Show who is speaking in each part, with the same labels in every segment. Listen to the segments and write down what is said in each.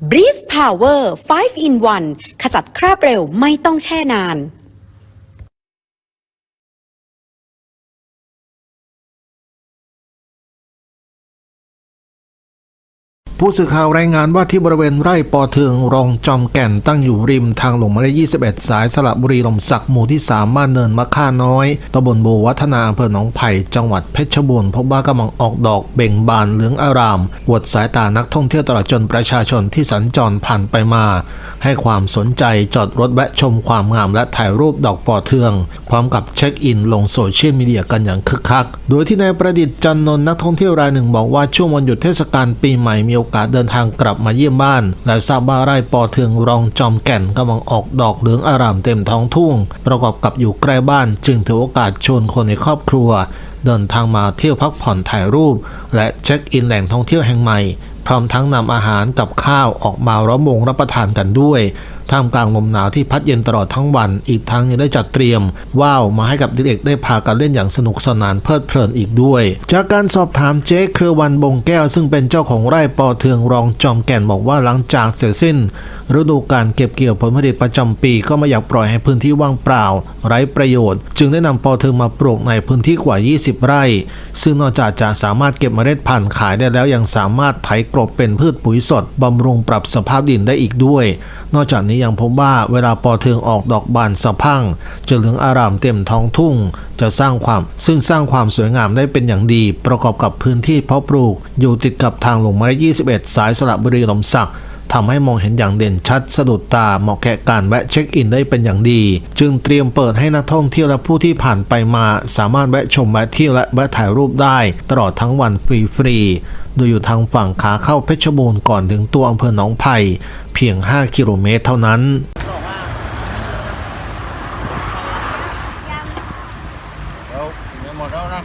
Speaker 1: Breeze Power 5 in 1 ขจัดคราบเร็วไม่ต้องแช่นาน
Speaker 2: ผู้สื่อข่าวรายงานว่าที่บริเวณไร่ปอเทืองรองจอมแก่นตั้งอยู่ริมทางหลวงหมายเลข21 สายสระบุรีลมศักดิ์หมู่ที่ 3 บ้านเนินมะค่าน้อยตำบลโบวัฒนาอำเภอหนองไผ่จังหวัดเพชรบูรณ์พบว่ากำลังออกดอกเบ่งบานเหลืองอารามวดสายตานักท่องเที่ยวตลอดจนประชาชนที่สัญจรผ่านไปมา ให้ความสนใจจอดรถแวะชมความงามและถ่ายรูปดอกปอเทือง พร้อมกับเช็คอินลงโซเชียลมีเดียกันอย่างคึกคัก โดยที่นายประดิษฐ์จันนนท์นักท่องเที่ยวรายหนึ่งบอกว่าช่วงวันหยุดเทศกาลปีใหม่มีโอกอกาสเดินทางกลับมาเยี่ยมบ้าน และทราบว่าไร่ปอเทืองรองจอมแก่นกำลังออกดอกเหลืองอารามเต็มท้องทุ่ง ประกอบกับอยู่ใกล้บ้าน จึงถือโอกาสชวนคนในครอบครัว เดินทางมาเที่ยวพักผ่อนถ่ายรูป และเช็คอินแหล่งท่องเที่ยวแห่งใหม่ พร้อมทั้งนำอาหารกับข้าวออกมาร้อมวงรับประทานกันด้วย ท่ามกลางลมหนาวที่พัดเย็นตลอดทั้งวัน อีกทั้งยังได้จัดเตรียม ว่าวมาให้กับเด็กๆได้พากันเล่นอย่างสนุกสนานเพลิดเพลินอีกด้วย จากการสอบถามเจ๊เครือวันบงแก้ว ซึ่งเป็นเจ้าของไร่ปอเทืองรองจอมแก่นบอกว่าหลังจากเสร็จสิ้น ฤดูการเก็บเกี่ยวผลผลิตประจำปีก็ไม่อยากปล่อยให้พื้นที่ว่างเปล่า ไร้ประโยชน์ จึงได้นำปอเทืองมาปลูกในพื้นที่กว่า 20 ไร่ ซึ่งนอกจากจะสามารถเก็บเมล็ดพันธุ์ขายได้แล้วยังสามารถไถกลบเป็นพืชปุ๋ยสดบำรุงปรับสภาพดินได้อีกด้วย นอกจากนี้ยังพบว่าเวลาปอเทืองออกดอกบานสะพั่งจะเหลืองอารามเต็มท้องทุ่ง จะสร้างความซึ่งสร้างความสวยงามได้เป็นอย่างดี ประกอบกับพื้นที่เพาะปลูก อยู่ติดกับทางหลวงหมายเลข21 สายสระบุรีลมศักดิ์ทำให้มองเห็นอย่างเด่นชัดสะดุดตาเหมาะแก่การแวะเช็คอินได้เป็นอย่างดี จึงเตรียมเปิดให้นักท่องเที่ยวและผู้ที่ผ่านไปมา สามารถแวะชมแวะเที่ยวและแวะถ่ายรูปได้ ตลอดทั้งวันฟรีๆโดยอยู่ทางฝั่งขาเข้าเพชรบูรณ์ก่อนถึงตัวอำเภอหนองไผ่ พียง 5 กิโลเมตรเท่านั้น
Speaker 3: đâu nhớ một đâu nè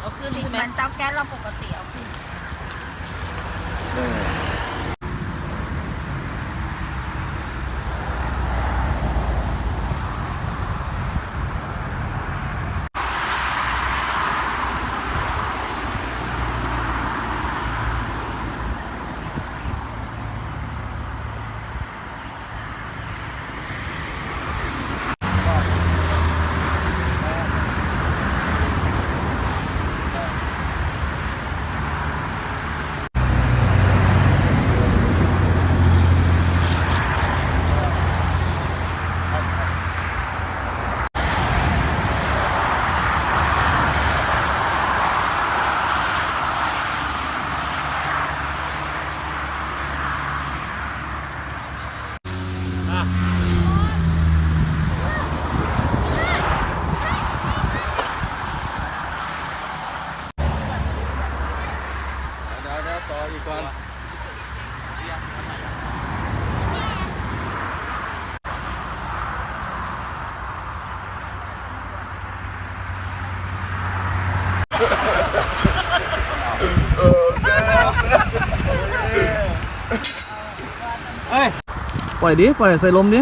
Speaker 4: เอาขึ้นใช่ไหมเตา แก๊สเราปกติเอาขึ้น เดี๋ยวเดี๋ยวต่ออีกก่อน
Speaker 5: ล่อยดิ ปล่อยใส่ลมดิ